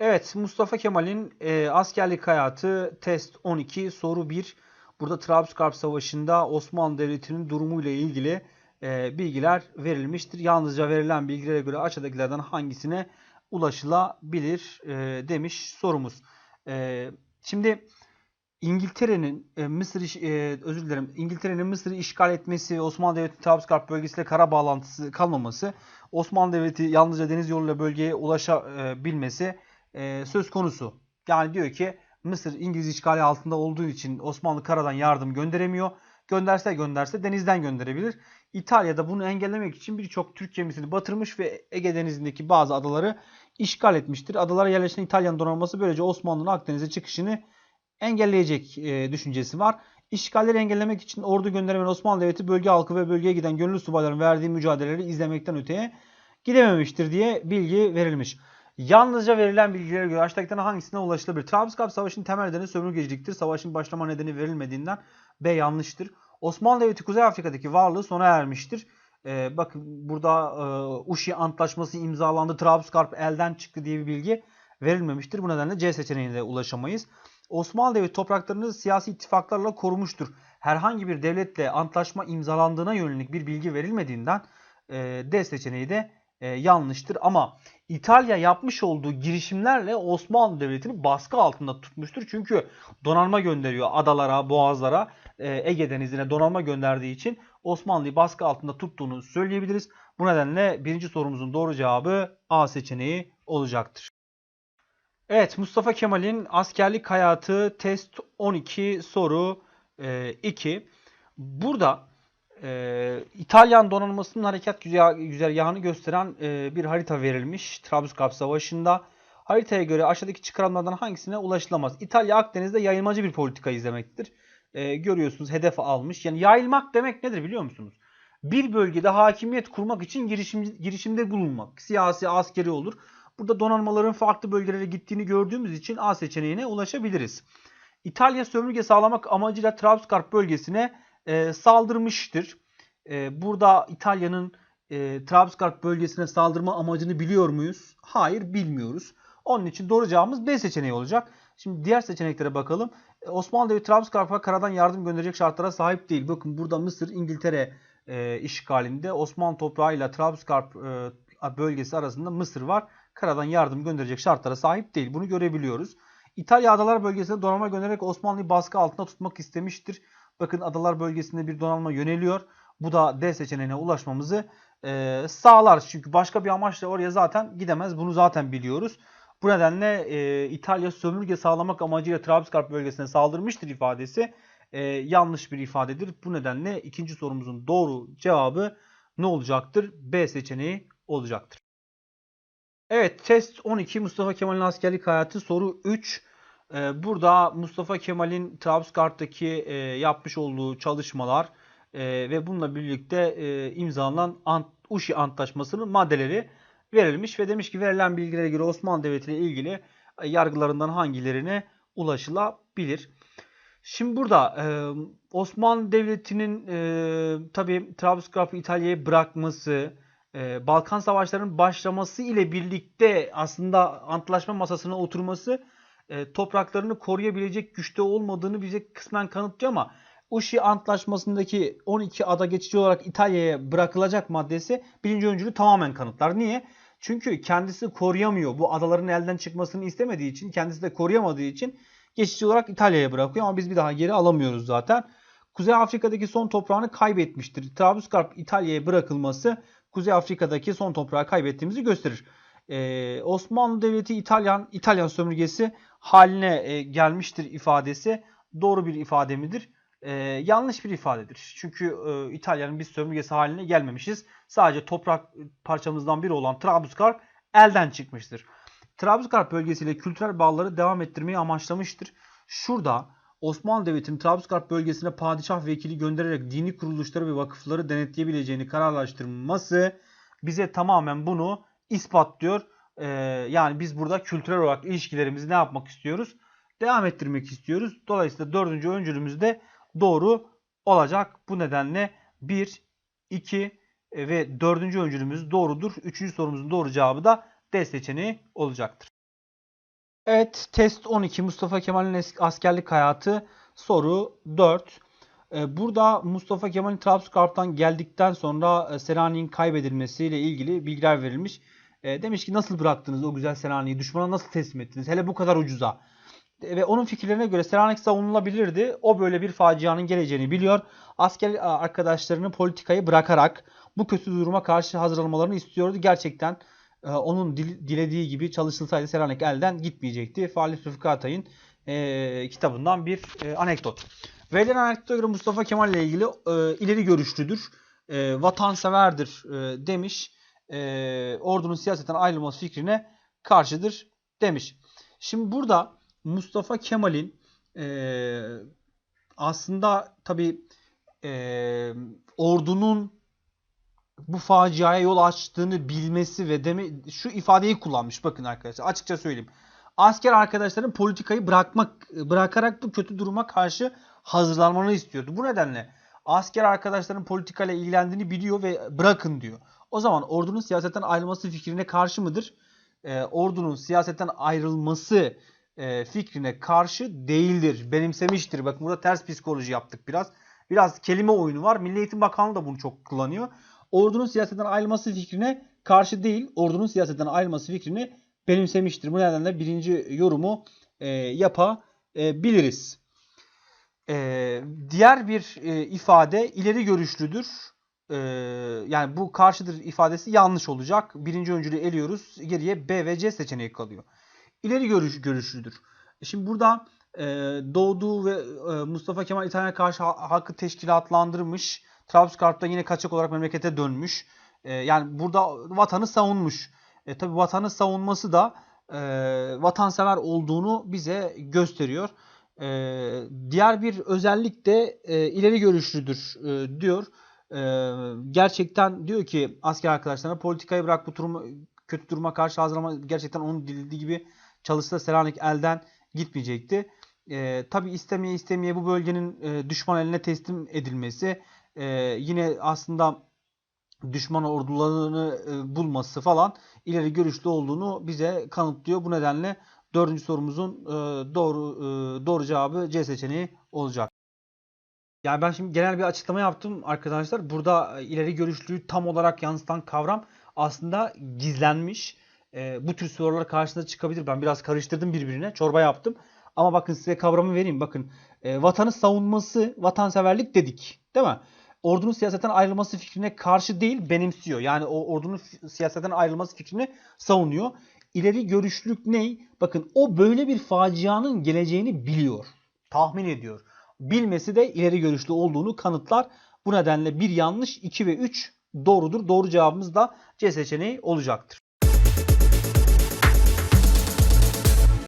Evet, Mustafa Kemal'in e, askerlik hayatı test 12 soru 1. Burada Trablusgarp Savaşı'nda Osmanlı Devleti'nin durumuyla ilgili e, bilgiler verilmiştir. Yalnızca verilen bilgilere göre aşağıdakilerden hangisine ulaşılabilir e, demiş sorumuz. E, şimdi İngiltere'nin e, Mısır e, özür dilerim İngiltere'nin Mısır'ı işgal etmesi, Osmanlı Devleti Trablusgarp bölgesiyle kara bağlantısı kalmaması, Osmanlı Devleti yalnızca deniz yoluyla bölgeye ulaşabilmesi e, söz konusu. Yani diyor ki Mısır İngiliz işgali altında olduğu için Osmanlı karadan yardım gönderemiyor. Gönderse gönderse denizden gönderebilir. İtalya da bunu engellemek için birçok Türk gemisini batırmış ve Ege Denizi'ndeki bazı adaları işgal etmiştir. Adalara yerleşen İtalyan donanması böylece Osmanlı'nın Akdeniz'e çıkışını engelleyecek e, düşüncesi var. İşgalleri engellemek için ordu gönderemeyen Osmanlı Devleti bölge halkı ve bölgeye giden gönüllü subayların verdiği mücadeleleri izlemekten öteye gidememiştir diye bilgi verilmiş. Yalnızca verilen bilgilere göre aşağıdakilerden hangisine ulaşılabilir? Trablusgarp Savaşı'nın temel nedeni sömürgeciliktir. Savaşın başlama nedeni verilmediğinden B yanlıştır. Osmanlı Devleti Kuzey Afrika'daki varlığı sona ermiştir. Ee, bakın burada e, Uşi Antlaşması imzalandı. Trablusgarp elden çıktı diye bir bilgi verilmemiştir. Bu nedenle C seçeneğine ulaşamayız. Osmanlı Devleti topraklarını siyasi ittifaklarla korumuştur. Herhangi bir devletle antlaşma imzalandığına yönelik bir bilgi verilmediğinden e, D seçeneği de e, yanlıştır. Ama İtalya yapmış olduğu girişimlerle Osmanlı Devleti'ni baskı altında tutmuştur. Çünkü donanma gönderiyor adalara, boğazlara, e, Ege Denizi'ne donanma gönderdiği için Osmanlı'yı baskı altında tuttuğunu söyleyebiliriz. Bu nedenle birinci sorumuzun doğru cevabı A seçeneği olacaktır. Evet Mustafa Kemal'in askerlik hayatı test 12 soru e, 2. Burada e, İtalyan donanmasının harekat güzergahını gösteren e, bir harita verilmiş Trablusgarp Savaşı'nda. Haritaya göre aşağıdaki çıkarımlardan hangisine ulaşılamaz? İtalya Akdeniz'de yayılmacı bir politika izlemektedir. E, görüyorsunuz hedef almış. Yani yayılmak demek nedir biliyor musunuz? Bir bölgede hakimiyet kurmak için girişim, girişimde bulunmak. Siyasi, askeri olur. Burada donanmaların farklı bölgelere gittiğini gördüğümüz için A seçeneğine ulaşabiliriz. İtalya sömürge sağlamak amacıyla Trablusgarp bölgesine e, saldırmıştır. E, burada İtalya'nın e, Trablusgarp bölgesine saldırma amacını biliyor muyuz? Hayır bilmiyoruz. Onun için doğru cevabımız B seçeneği olacak. Şimdi diğer seçeneklere bakalım. E, Osmanlı Devleti Trablusgarp'a karadan yardım gönderecek şartlara sahip değil. Bakın burada Mısır, İngiltere e, işgalinde Osmanlı toprağıyla Trablusgarp e, bölgesi arasında Mısır var. Karadan yardım gönderecek şartlara sahip değil. Bunu görebiliyoruz. İtalya adalar bölgesine donanma göndererek Osmanlı'yı baskı altında tutmak istemiştir. Bakın adalar bölgesinde bir donanma yöneliyor. Bu da D seçeneğine ulaşmamızı e, sağlar. Çünkü başka bir amaçla oraya zaten gidemez. Bunu zaten biliyoruz. Bu nedenle e, İtalya sömürge sağlamak amacıyla Trablusgarp bölgesine saldırmıştır ifadesi e, yanlış bir ifadedir. Bu nedenle ikinci sorumuzun doğru cevabı ne olacaktır? B seçeneği olacaktır. Evet test 12 Mustafa Kemal'in askerlik hayatı soru 3. Ee, burada Mustafa Kemal'in Trablusgarp'taki e, yapmış olduğu çalışmalar e, ve bununla birlikte e, imzalanan Ant Uşi Antlaşması'nın maddeleri verilmiş ve demiş ki verilen bilgilere göre Osmanlı Devleti ile ilgili e, yargılarından hangilerine ulaşılabilir? Şimdi burada e, Osmanlı Devleti'nin e, tabi Trablusgarp'ı İtalya'ya bırakması, e, Balkan Savaşları'nın başlaması ile birlikte aslında antlaşma masasına oturması e, topraklarını koruyabilecek güçte olmadığını bize kısmen kanıtlıyor ama Uşi Antlaşması'ndaki 12 ada geçici olarak İtalya'ya bırakılacak maddesi birinci öncülü tamamen kanıtlar. Niye? Çünkü kendisi koruyamıyor. Bu adaların elden çıkmasını istemediği için, kendisi de koruyamadığı için geçici olarak İtalya'ya bırakıyor ama biz bir daha geri alamıyoruz zaten. Kuzey Afrika'daki son toprağını kaybetmiştir. Trablusgarp İtalya'ya bırakılması Kuzey Afrika'daki son toprağı kaybettiğimizi gösterir. Ee, Osmanlı Devleti İtalyan İtalyan sömürgesi haline e, gelmiştir ifadesi doğru bir ifade midir? Ee, yanlış bir ifadedir. Çünkü e, İtalya'nın biz sömürgesi haline gelmemişiz. Sadece toprak parçamızdan biri olan Trablusgarp elden çıkmıştır. Trablusgarp bölgesiyle kültürel bağları devam ettirmeyi amaçlamıştır. Şurada Osmanlı Devleti'nin Trablusgarp bölgesine padişah vekili göndererek dini kuruluşları ve vakıfları denetleyebileceğini kararlaştırması bize tamamen bunu ispatlıyor. Ee, yani biz burada kültürel olarak ilişkilerimizi ne yapmak istiyoruz? Devam ettirmek istiyoruz. Dolayısıyla dördüncü öncülümüz de doğru olacak. Bu nedenle 1, 2 ve dördüncü öncülümüz doğrudur. Üçüncü sorumuzun doğru cevabı da D seçeneği olacaktır. Evet, test 12 Mustafa Kemal'in askerlik hayatı soru 4. Ee, Burada Mustafa Kemal'in Trabzonspor'tan geldikten sonra e, Selanik'in kaybedilmesiyle ilgili bilgiler verilmiş. E, Demiş ki nasıl bıraktınız o güzel Selanik'i? Düşmana nasıl teslim ettiniz? Hele bu kadar ucuza. Ve onun fikirlerine göre Selanik savunulabilirdi. O böyle bir facianın geleceğini biliyor. Asker arkadaşlarını politikayı bırakarak bu kötü duruma karşı hazırlanmalarını istiyordu. Gerçekten e, onun dil- dilediği gibi çalışılsaydı Selanik elden gitmeyecekti. Falih Rıfkı Atay'ın e, kitabından bir e, anekdot. Verilen anekdota göre Mustafa Kemal ile ilgili e, ileri görüşlüdür, e, vatanseverdir e, demiş. E, ordunun siyasetten ayrılması fikrine karşıdır demiş. Şimdi burada Mustafa Kemal'in e, aslında tabi ordunun bu faciaya yol açtığını bilmesi ve deme şu ifadeyi kullanmış bakın arkadaşlar açıkça söyleyeyim. Asker arkadaşların politikayı bırakmak bırakarak bu kötü duruma karşı hazırlanmanı istiyordu. Bu nedenle asker arkadaşların politikayla ilgilendiğini biliyor ve bırakın diyor. O zaman ordunun siyasetten ayrılması fikrine karşı mıdır? Ee, ordunun siyasetten ayrılması e, fikrine karşı değildir. Benimsemiştir. Bakın burada ters psikoloji yaptık biraz. Biraz kelime oyunu var. Milli Eğitim Bakanlığı da bunu çok kullanıyor. Ordunun siyasetten ayrılması fikrine karşı değil, ordunun siyasetten ayrılması fikrini benimsemiştir. Bu nedenle birinci yorumu e, yapabiliriz. E, diğer bir e, ifade ileri görüşlüdür. E, yani bu karşıdır ifadesi yanlış olacak. Birinci öncülüğü eliyoruz. Geriye B ve C seçeneği kalıyor. İleri görüş, görüşlüdür. Şimdi burada e, doğduğu ve e, Mustafa Kemal İtalya'ya karşı ha- hakkı teşkilatlandırmış. Trabzonspor'da yine kaçak olarak memlekete dönmüş. E, yani burada vatanı savunmuş. E, tabi vatanı savunması da e, vatansever olduğunu bize gösteriyor. E, diğer bir özellik de e, ileri görüşlüdür e, diyor. E, gerçekten diyor ki asker arkadaşlarına politikayı bırak bu durumu, kötü duruma karşı hazırlama gerçekten onun dilediği gibi çalışsa Selanik elden gitmeyecekti. E, tabi istemeye istemeye bu bölgenin e, düşman eline teslim edilmesi e, yine aslında düşman ordularını e, bulması falan ileri görüşlü olduğunu bize kanıtlıyor. Bu nedenle dördüncü sorumuzun e, doğru e, doğru cevabı C seçeneği olacak. Yani ben şimdi genel bir açıklama yaptım arkadaşlar. Burada e, ileri görüşlüyü tam olarak yansıtan kavram aslında gizlenmiş. E, bu tür sorular karşınıza çıkabilir. Ben biraz karıştırdım birbirine. Çorba yaptım. Ama bakın size kavramı vereyim. Bakın e, vatanı savunması, vatanseverlik dedik. Değil mi? Ordunun siyasetten ayrılması fikrine karşı değil benimsiyor. Yani o ordunun siyasetten ayrılması fikrini savunuyor. İleri görüşlülük ne? Bakın o böyle bir facianın geleceğini biliyor. Tahmin ediyor. Bilmesi de ileri görüşlü olduğunu kanıtlar. Bu nedenle bir yanlış 2 ve 3 doğrudur. Doğru cevabımız da C seçeneği olacaktır.